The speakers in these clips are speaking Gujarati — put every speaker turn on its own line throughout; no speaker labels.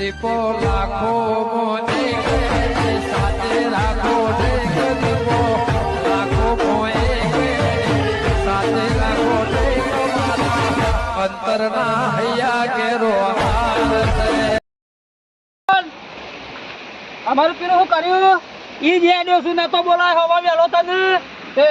દીપો લાખો મોને સાથે રાખો
અમારું પેલું શું કર્યું. ઈ જે છું નતો બોલાય હવા વેલો તને તે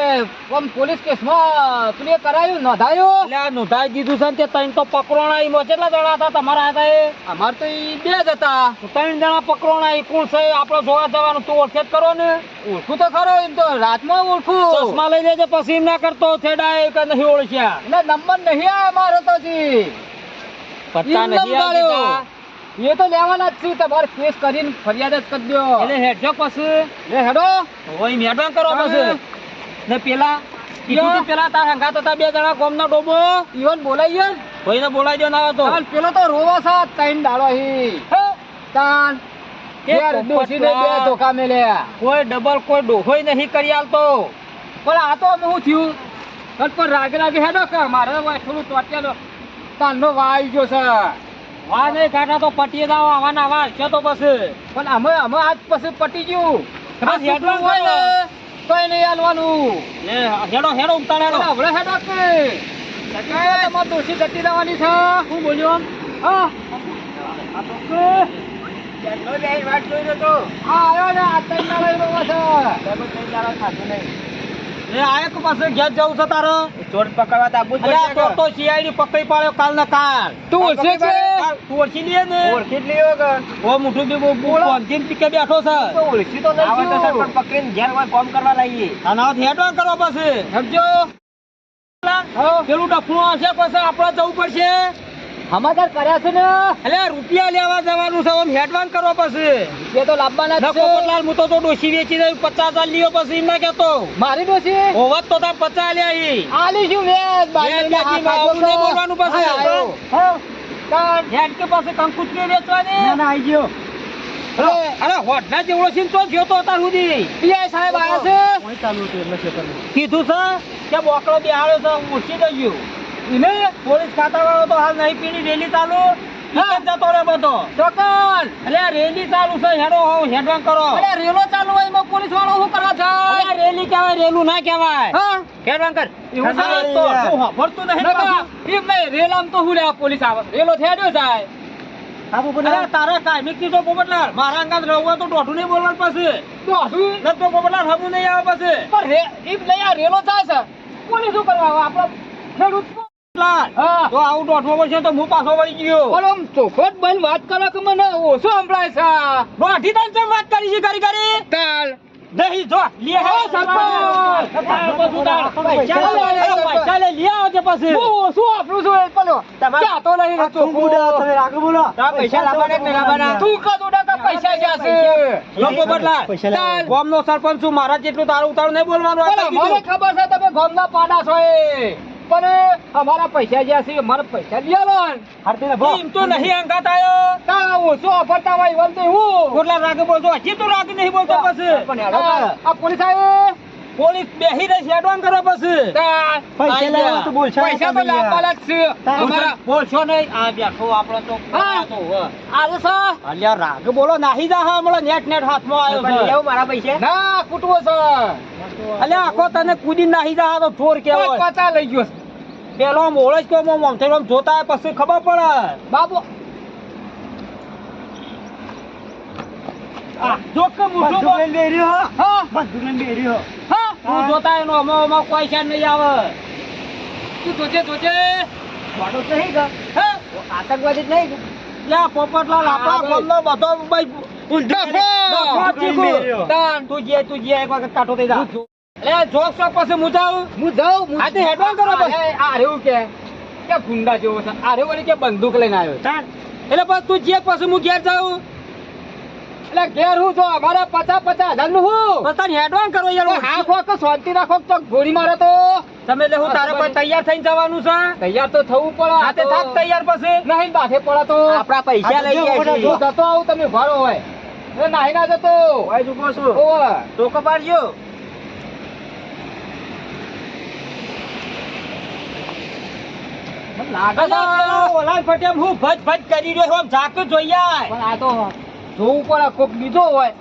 આમ પોલીસ કેસમાં પેલું કરાયું નોંધાયું? એટલે નોંધાઈ દીધું છે ને તે ત્રણ તો પકરોણા ઈ કેટલા જણા હતા તમારા હતા એ અમાર તો ઈ બે જ હતા. ત્રણ જણા પકરોણા ઈ કોણ છે? આપણે જોવા જવાનું તું ઓળખે કરો ને? ઓળખું તો ખરો એમ તો રાતમાં ઓળખું. ચશ્મા લઈ લેજે પછી એમ ના કરતો થેડાય કે નહીં ઓળખ્યા. એટલે નંબર નહીં આવે મારો તો જી. પત્તા નહીં આવતા એ તો લેવાના જ છે તમારે કેસ કરીને ફરિયાદ જ કરી દો એટલે હેડજો પછી. હેડો. હોય મેડમ કરો પછી. ને પેલા કીધું પેલા તાર હંગાત હતા બે જણા ગોમનો ડોબો. ઈવન બોલાઈએ કોઈને બોલાઈ દો ના તો. પેલો તો રોવા છે તૈન ડાળો હી. તાન કોઈ ડબલ કોઈ ડોહોય નહીં કરી આલતો પણ આ તો હું થયું? પર રાગે રાગે હેડો કે મારે વાય થોડું ટોટિયાનો તાનનો વાઈ ગયો છે. વા નહીં કાઢા તો પટી દાવ આવાના આવા. છે તો પછી. પણ અમે અમે આજ પછી પટી ગયું. બસ હેડો હોય ને તોય નહીં હાલવાનું. લે હેડો હેડો ઉતાર હેડો. હવે હેડો કે. તમારે દોશી જતી રહેવાની છે. હું બોલ્યો આમ? હા. છે છે. ચોર પકડવા તો સીઆઈડી પકડી પાડ્યો કાલ. ને કાલ તું ઓળખે છે તું ઓળખી લે ને. ઓળખી લ્યો કે. ઓ મુઠું બી બહુ બોલતીન પીકે બેઠો છે. તો ઓળખી તો લઈ તો સરપંચ પકડીને ઘેર હોય કામ કરવા લાગીએ. અને આ હેડો કરો પછી. સમજો પેલું ડફણું હશે પછી આપણે જવું પડશે. સમાચાર કર્યા છે ને? એટલે રૂપિયા લેવા જવાનું છે આમ હેડવાન કરો પછી. એ તો લાવવાના છે. પોપટલાલ હું તો તો ડોસી વેચી દઉં પચાસ હજાર લ્યો પછી એમ ના કેતો મારી ડોસી હોવત તો તાર પચાસ લ્યા આલી શું વેચ? બોલવાનું પછી. હેડ કે પાસે કંકુચ વેચવાની? ના ના આઈ ગયો. અરે હોટના જેવડો તો ગયો તો તાર સુધી. પીઆઈ સાહેબ આયા છે? કીધું છે કે બોકડો બેહાડ્યો છે ઓછી દઈ ગયો. એને પોલીસ ખાતા વાળો તો હાલ નહીં પીડી રેલી ચાલુ. જતો રે બધો? ચોકન એટલે રેલી ચાલુ છે હેડો હો હેડવાન કરો. એટલે રેલો ચાલુ હોય એમાં પોલીસ વાળો શું કરવા છે રેલી કહેવાય રેલું ના કહેવાય. હા. હેડવાન કર એવું તો હું ભરતું નહીં એમ નહીં રેલામ તો હું લે પોલીસ આવે. રેલો થેડ્યો જાય. અરે તારે કાયમી કીધો પોપટલાલ. મારા અંગાત રહું તો ડોઢું નહીં બોલવાનું પાસે ડોઢું ન તો પોપટલાલ હમું નહીં આવે પાસે પણ રે એમ નહીં આ રેલો થાય છે. પોલીસ શું કરવા આવે? આપણો ખેડૂત તો આવું દોઢમાં પડશે તો હું પાછો વળી ગયો. પણ આમ બંધ વાત કરો કે મને ઓછો સંભળાય છે. દોઢી વાત કરી છે કરી કરી તાલ. નહીં જો લે હે. પૈસા લે લે આવજે પછી. શું આપણું શું પેલો ક્યાં તો નહીં રહેતો તમે આગળ બોલો. પૈસા લાવવાના કે લાવવાના? તું કા દોડા કા પૈસા છે? લોકો બદલા ગામનો સરપંચ છું મારા જેટલું તારું ઉતારું નહીં બોલવાનું? મને ખબર છે તમે ગામના પાડા છો એ. પણ અમારા પૈસા જ્યાં છે અમારા પૈસા લઈ આવો એમ તો નહીં અંગાત આવ્યો તા ઓછો અફરતા હોય એમ તો હું કેટલા રાગે બોલતો હજી તો રાગે નહીં બોલતો પછી. આ પોલીસ આવે પોલીસ બેહી રહી છે કરો પછી. પૈસા લેવા તો બોલશો પૈસા તો લાવવાના જ છે તમારા બોલશો નહીં. આ બેઠો આપણો તો તો આવે અલ્યા રાગ બોલો નાહી જા હમણાં. નેટ નેટ હાથમાં આવ્યો છે. મારા પૈસા? ના કૂટવો છે. અલ્યા આખો તને કૂદી નાહી જા તો ચોર કેવો પચા લઈ ગયો પેલો આમ આમ જોતા હોય પછી ખબર પડે. બાપુ આ કે મૂઠું બોલ હા. હા. તું જોતા એનો અમો અમો કોઈ છે નહીં આવે. તું જોજે જોજે વાડો તો નહીં હા? આતંકવાદી જ નહીં યા પોપટલાલ આપણા ગામનો બધો ભાઈ તું જે તું જે એક વખત કાઢો થઈ જા એટલે જોક શોક પાસે હું જાઉં? હું જાઉં આ હેડવાન કરો બસ. આ રેવું કે કે ગુંડા જેવો છે. આ રેવું કે બંદૂક લઈને આવ્યો એટલે બસ તું જે પછી હું ઘેર જાઉં. એટલે ઘેર હું જો અમારા પચાસ પચાસ હજારનું હું પચાસ હેડવાન કરો યાર. આખો આખો શાંતિ રાખો તો ગોળી મારે તો. તમે એટલે હું તારા પર તૈયાર થઈને જવાનું છે. તૈયાર તો થવું પડે. હા તે થાક તૈયાર પછી? નહીં બાથે પડે તો. આપણા પૈસા લઈ જતો આવું તમે ભાડો હોય નાહી ના જતો. હોય ચૂકો છું. ઓય. તો કપાડજો લાગે
અલા, પેલો
છે
ઓલાન ફટેમ હું ભજ ભજ કરી રહ્યો છું, આમ ઝાંક
પણ આ તો જોવું પડે કોક બીજો હોય.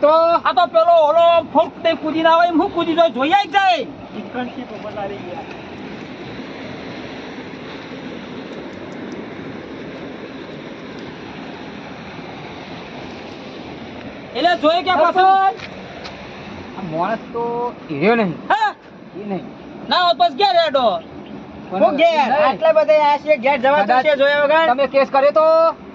તો
આ તો પેલો ઓલો ફૂંક દે કૂદી ના આવે હું કૂદી જોઈ જોઈ આય જાય. એટલે જોઈ કે પાછું
આ માણસ તો હીર્યો નહીં.
હા?
એ નહીં.
ના હોત બસ હેડો
પણ
હું ઘેર આટલા બધા આ છે ઘેર જવા છે જોયા વગર.
તમે કેસ કર્યો તો?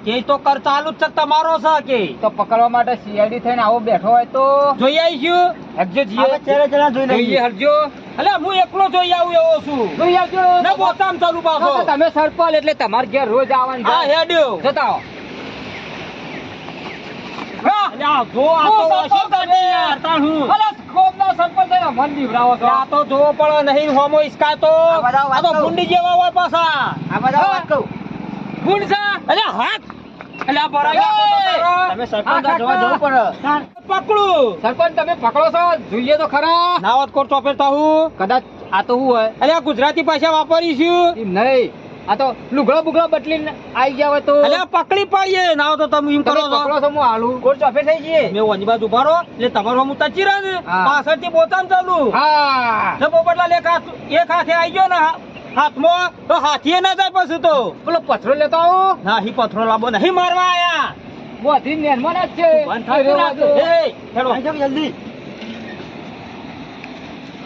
કેસ તો કર ચાલુ જ છે તમારો છે કે.
તો પકડવા માટે સીઆઈડી થઈને આવો બેઠો હોય તો?
જોઈ આવીશું.
હેડજો
જીએ ચેરા ચેલા જોઈ લઈએ.
જોઈએ હરજો.
અલે હું એકલો જોઈ આવું એવો છું.
જોઈ આવજો.
ને બોતામ ચાલુ પાછો.
તમે સરપંચ એટલે તમારે ઘેર રોજ આવવાનું
હા હેડ્યો.
જતા
જો આ તો વાસી કાઢે યાર તાણ હું.
અલે, ખોબના સરપંચ થઈને મન બીવડાવો છો.
આ તો જોવો પડે નહીં હોમો ઈસકા તો.
આ વાત
આ તો ગુંડી જેવા હોય પાછા.
હા. ગુણ છે?
અલે હાથ. અલે આ ભરાઈ
એ!
ગયા
તમે સરપંચ જોવા જવું પડે.
પકડું.
સરપંચ તમે પકડો છો? જોઈએ તો ખરા.
નાવત કોટ ચોપેરતા હું.
કદાચ આ તો હું હોય.
અલે ગુજરાતી ભાષા વાપરીશું.
નહીં. આ તો લુગડો બુગડો બદલીને આવી ગયા હોય તો
અલે પકડી પાડીએ. ના તો તમે એમ કરો
પકડો છો હું હાલું.
કોટ ચોપે થઈ જઈએ? મે ઓની બાજુ ભરો એટલે તમારો હું તચી રહ્યા ને. પાછળથી બોતામ ચાલુ.
હા.
જબો પોપટલા એક હાથ એક હાથે આવી ગયો ને હાથમાં તો હાથીએ ના જાય પછી તો.
પેલો પથરો લેતો આવો.
ના હી પથરો લાંબો નહીં મારવા આયા.
બધી નેનમાં જ છે.
એ, હેડો.
જલ્દી.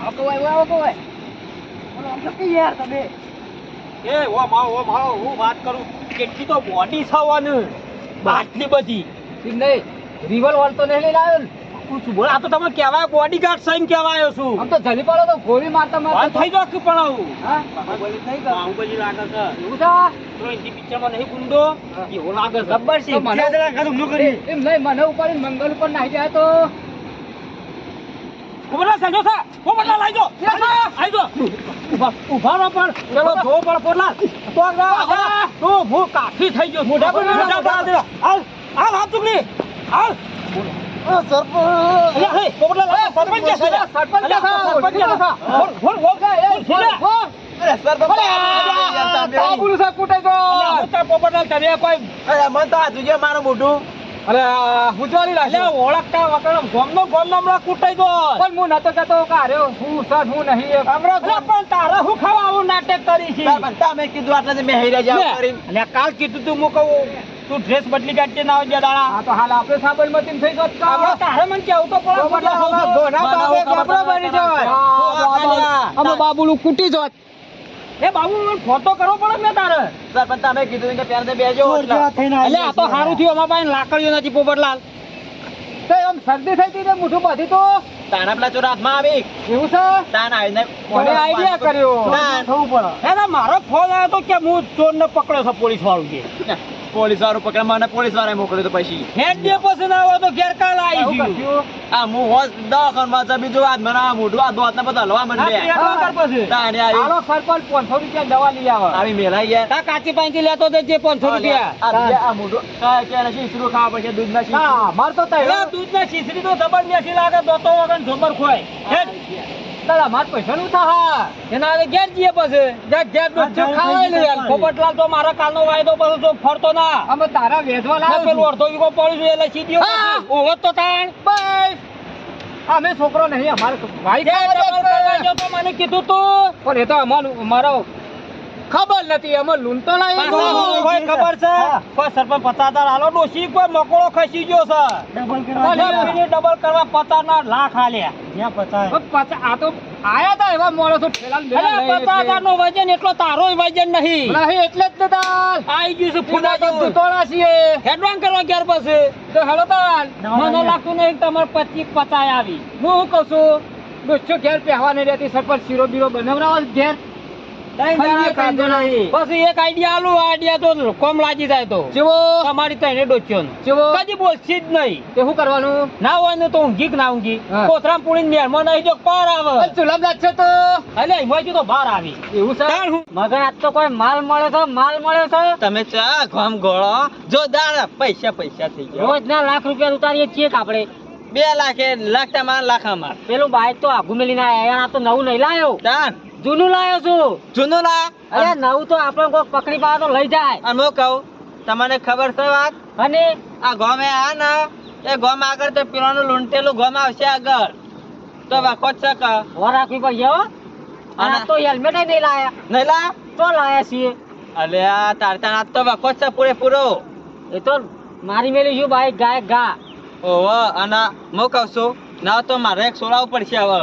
આવો કોઈ આવો કોઈ યાર તમે?
એ, ઓમ આવો, ઓમ આવો. હું વાત કરું. કેટલી તો બોડી થવાનું. આટલી બધી.
એમ નહીં રિવોલ્વર તો નહીં લઈને આવ્યો ને.
બોલ આ તો તમે કહેવાય બોડીગાર્ડ સાઈન કહેવાયો છું.
આમ તો જલી પાડો તો ગોળી મારતા મારતા
થઈ જાય કે પણ આવું.
હા?
બાહુબલી થઈ ગયો. બાહુબલી લાગે છે.
એવું છે?
તો પિક્ચરમાં નહીં ગુંડો. એવો લાગે છે.
એમ નહીં મને ઉપાડીને મંગલ ઉપર નાહી જાય તો?
પોપટલાલ સાંજો છે પોપટલાલ આઈ જો. આઈ જો. ઊભા ઊભા રહો પણ. પેલો જો પણ પોપટલાલ તો આગળ તો હું કાફી થઈ ગયો મોઢા પર મોઢા પર. હાલ હાલ હાથ ચૂકલી હાલ. અલ્યા, પોપટલાલ, આ છે.
સરપંચ તો
હું તમે
અરે હું રાખ
અલ્યા, ઓળખતા વગર ગોમનો ગોમનો હમણાં કૂટાઈ દો
પણ હું નતો કહેતો કે અરે હું સર હું નહીં
અલ્યા, પણ તારા હું ખાવા આવું નાટક કરી છે? અને કાલ કીધું તું હું કહું તું ડ્રેસ બદલી કાઢજે ના હોય દાડા.
આ તો હાલ આપણે સાબરમતી થઈ ગયો તો.
હમણાં તારે મને કેવું તો પડે
હમણાં ગોના પાસે કપડાં બની જાય. અમે બાબુલું કૂટી જોત.
એ બાબુ મને ફોટો કરવો પડે ને તારે. એટલે આ તો સારું થયું અમારા પાસે લાકડીઓ નથી પોપટલાલ.
તો એમ શરદી થઈ હતી ને મોઢું બાંધી તો? એવું છે? મને આઈડિયા કર્યો. થવું પડે.
એને મારો ફોન આવ્યો તો કે હું ચોર ને પકડ્યો છે પોલીસ વાળું કે
પોલીસ વાળું પકડે મને પોલીસવાળા મોકલ્યો તો પછી.
હેડ પછી ના હોય તો ઘેર કાલ આવી ગયું.
આ હું હોસ દવાખાનમાં છે બીજું આ મને આ મોઢું આ દોત ને બધા હલવા માંડે
પછી.
તાણે આવી.
હાલો સરપંચ પાંચસો રૂપિયા દવા લઈ આવે.
આવી મેલાઈ ગયા.
તા કાચી પાંચી લેતો દેજે પાંચસો રૂપિયા.
આ મોઢું. કા કે નથી ઈસરું ખાવા પડશે દૂધ ના
ના માર તો તઈ
દૂધ ના શીશરી તો જબર મેઠી લાગે દોતો વગર જબર ખોય હેડ.
દાદા માર પૈસા નું થા
એના હવે ઘેર જઈએ પછી. જ્યાં ઘેર
હા,
ખાવાય લે યાર. પોપટલાલ તો મારા કાલનો વાયદો પછી તો ફરતો ના.
અમે તારા
વેધવા
લાવ
પેલું અડધો વીઘો પડ્યું છે એટલે સીધી
હા.
તો થાય
બસ. અમે છોકરો નહીં અમારે ભાઈ.
તો મને કીધું તું.
પણ એ તો અમારું મારો ખબર નથી અમે
પાછા કોઈ ખબર છે? કોઈ સરપંચ પચાસ હજાર હાલો ડોસી કોઈ મકોડો ખસી ગયો છે. ડબલ ડબલ કરવા પચાસ ના લાખ હાલ્યા.
પણ પાછા આ તો આયા તા એવા માણસો ઠેલા
હજાર નો વજન એટલો તારો વજન નહીં.
નહીં એટલે જ તો તાલ
આઈ ગયું છે
ફૂડા તો. તોડા છીએ.
હેડવાન કરવા ક્યાર પછી.
તો હેડો તાલ
મને લાગતું નહીં તમારે પચીસ પચાસ આવી.
હું શું કહું છું? ઘેર પહેવા નહીં રહેતી સરપંચ શીરો બીરો બનાવરાવો ઘેર
પછી એક આઈડિયા આલું આઈડિયા તો કોમ લાગી જાય તો.
જેવો?
તમારી તો એને ડોચ્યો
જેવો?
કદી બોલશી જ નહીં.
તે શું કરવાનું?
ના હોય ને તો ઊંઘી ના ઊંઘી? કોથરામ પૂરી મેરમાં નહીં જો પાર આવે.
ચુલામ છે તો.
એટલે એમાંથી તો બહાર આવી.
એવું છે? મગર આજ તો કોઈ માલ મળે છે માલ મળે છે?
તમે ચા ઘમ ગોળો. જો દાડા પૈસા પૈસા થઈ ગયા.
રોજ ના લાખ રૂપિયા ઉતારીએ છીએ આપડે આપણે?
બે લાખ લાખ તમારા લાખ અમાર
પેલું બાઈક તો આઘુ મેલીને આયા તો નવું નહીં લાયો. જૂનું લાયો છું.
જૂનું ના
અરે નવું તો આપણે કોક પકડી પાડે તો લઈ જાય.
અને હું કહું તમને ખબર છે વાત?
અને?
આ ગોમે આ ને એ ગોમ આગળ તો પીવાનું લૂંટેલું ગોમ આવશે આગળ. તો વાકો જ છે કે?
હો રાખવી પડશે હો. અને તો હેલ્મેટ નહીં લાયા.
નહીં લા
તો લાયા છીએ.
અલે આ તાર તાર તો વાકો જ છે પૂરેપૂરો.
એ તો મારી મેલી છું બાઈક ગાય ગા.
ઓહો અને હું કહું છું ના તો મારે એક સોલાવ પડશે હવે.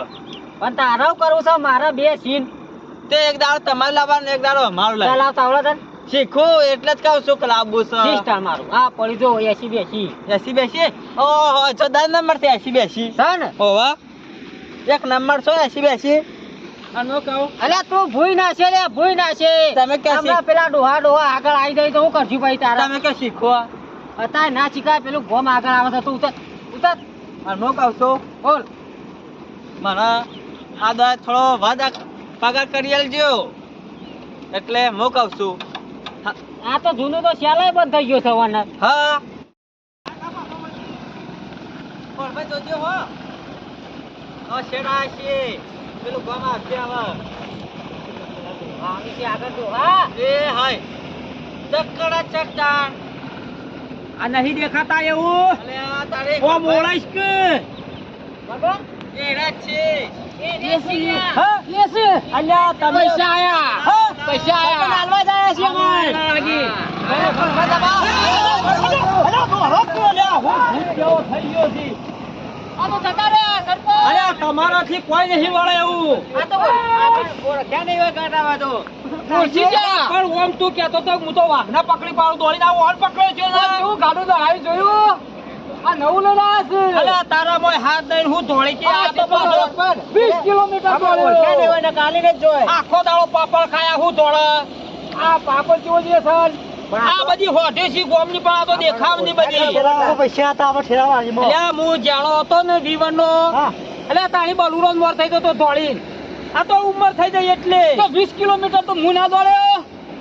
પણ તારે કરવું છે મારા બે સીન.
તે એક દાડો તમારે લાવવાનો એક દાડો અમારો લાવ
ચલાવતા આવડે તને.
શીખો એટલે જ કહું છું કે લાવવું છે.
સિસ્ટર મારું આ પડી જો એસી બેસી.
એસી બેસી? ઓહો છો દસ નંબર છે એસી બેસી.
છે ને?
ઓહો એક નંબર છો એસી બેસી? અને કહું.
અલે તું ભૂઈ ના છે લે ભૂઈ ના છે.
તમે કે
હમણાં પેલા ડોહા ડોહા આગળ આવી જાય તો હું કરશું ભાઈ તારા?
તમે કે શીખો?
અત્યારે ના શીખાય પેલું ગોમ આગળ આવે છે તું ઉતર ઉતર.
અને હું કહું છું.
બોલ.
મને આ થોડો વાદા પગાર કરી આલજો. એટલે હું
આ તો જૂનું તો શેલાય બંધ થઈ ગયો છે
હા. પણ ભાઈ જોજો હો. આ શેડા છે? પેલું ગામ આવશે હવે
આવી. છે આગળ ડોહા
એ હાય. ચકડાણ
આ નહીં દેખાતા એવું?
અલે તારે
ઓ બોલાઈશ કે?
બરાબર
એડા જ છે.
હા? અલ્યા તમે
પૈસા આયા પૈસા આયા
હાલવા જાય છે હું તમારાથી કોઈ નહીં વળે એવું
તો.
પણ ઓમ કેતો તો હું તો વાઘના પકડી પાડું દોડીને આવો ઓન પકડ્યો છે
કેવું ગાડું તો આવી જોયું આ નવું લઈને આવ્યા છે.
અલ્યા તારા મોય હાથ દઈને હું દોડી કે આ તો પાછો
વીસ કિલોમીટર
આપણે ઓળખ્યા નહીં હોય
ને કાલીને જ જોય
આખો દાડો પાપડ ખાયા હું દોડે
આ પાપડ કેવો છે સર?
આ બધી હોટે છે ગોમની પણ આ તો દેખાવની બધી.
પૈસા હતા આપણે ઠેરાવા
અલ્યા હું જાણો હતો ને જીવનનો. અલ્યા તાણી બલુરો મોર થઈ ગયો તો દોડી આ તો ઉંમર થઈ જાય એટલે.
તો વીસ કિલોમીટર તો હું ના દોડ્યો?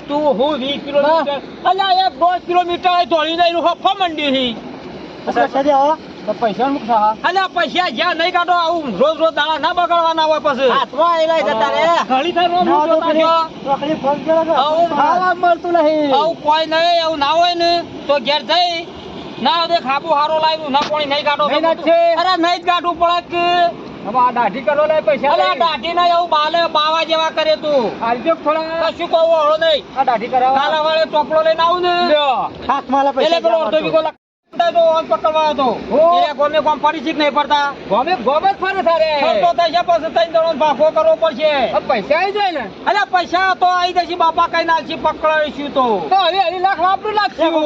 તું હું વીસ કિલોમીટર? અલ્યા એક દોઢ કિલોમીટર દોડી હફા મંડી હી
તો પૈસા નુકસાન
અલ્યા પૈસા જ્યાં નહીં કાઢો આવું રોજ રોજ દાડા ના બગાડવાના હોય પછી.
હાથમાં આવેલા છે તારે
ઘણી થાય રોજ રોજ જોતા છો. આવું
ખાવા મળતું નહીં.
આવું કોઈ નહીં એવું ના હોય ને તો ઘેર જઈ. ના દે ખાબુ હારો લાવ્યું ના પાણી નહીં કાઢો અરે નહીં જ કાઢવું પડે કે.
આ દાઢી કરો લે પૈસા
અરે દાઢી ના એવું બાલે બાવા જેવા કરે તું.
આલજો થોડા.
કશું કહું હળો નહીં.
આ દાઢી કરાવો
કાલા વાળે ચોપડો લઈને આવું ને.
હાથમાં
એટલે પેલો અડધો વીઘો લાખ તો ઓન પકડવા હતો
હો.
ગોમે ગોમ ફરી શીખ નહીં પડતા.
ગમે ગમે જ ફરે તારે.
ખર્ચો થાય પછી ત્રણ દડો ભાગો કરવો પડશે.
પૈસા આવી જાય ને?
અલ્યા પૈસા તો આવી જશે બાપા કઈ નાખશે પકડાવીશું તો.
તો હરી હરી લાખ વાપરું નાખશું
તો હું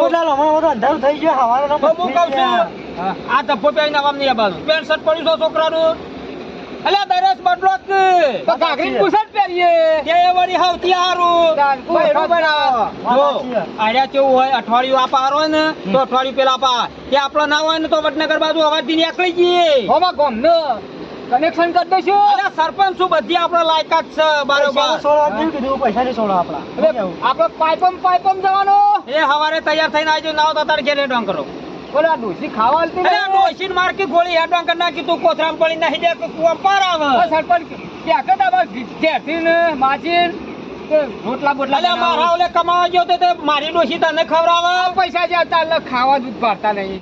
કહું છું આ પહેરીને આવવાનું આવવાનું પેન્ટ શર્ટ પડ્યું છે છોકરાનું? અલ્યા દરેશ બદલો જ.
તો કાકરી પૂછડ પહેરીએ
તે વળી હવથી હારું.
બહેરું બનાવો.
જો આડ્યા કેવું હોય અઠવાડિયું આપા હારો હોય ને તો અઠવાડિયું પેલા આપા કે આપણો ના હોય ને તો વડનગર બાજુ અવાજથી નીકળી જઈએ.
હોમાં ન. કનેક્શન કરી દઈશું.
અરે સરપંચ શું બધી આપણા લાયકાત છે બરોબર.
આપણા આપણે પાઇપમ પાઇપમ જવાનો.
એ હવારે તૈયાર થઈને આવજો નાવ તો તારે ઘેર હેડવાન કરો
ડોસી ખાવા આલતી
અરે. ડોશીન માર્કી ગોળી હેડવાન કરી નાખી તું કોથરામ પડી નાખી દે કે કુવા પાર આવે.
સરપંચ ક્યાં કે તારા ને માજીન કે રોટલા બોટલા
અલ્યા મારા ઓલે કમાવા ગયો તો મારી ડોશી તને ખવડાવે.
પૈસા જે હતા ખાવા દૂધ ભરતા નહીં.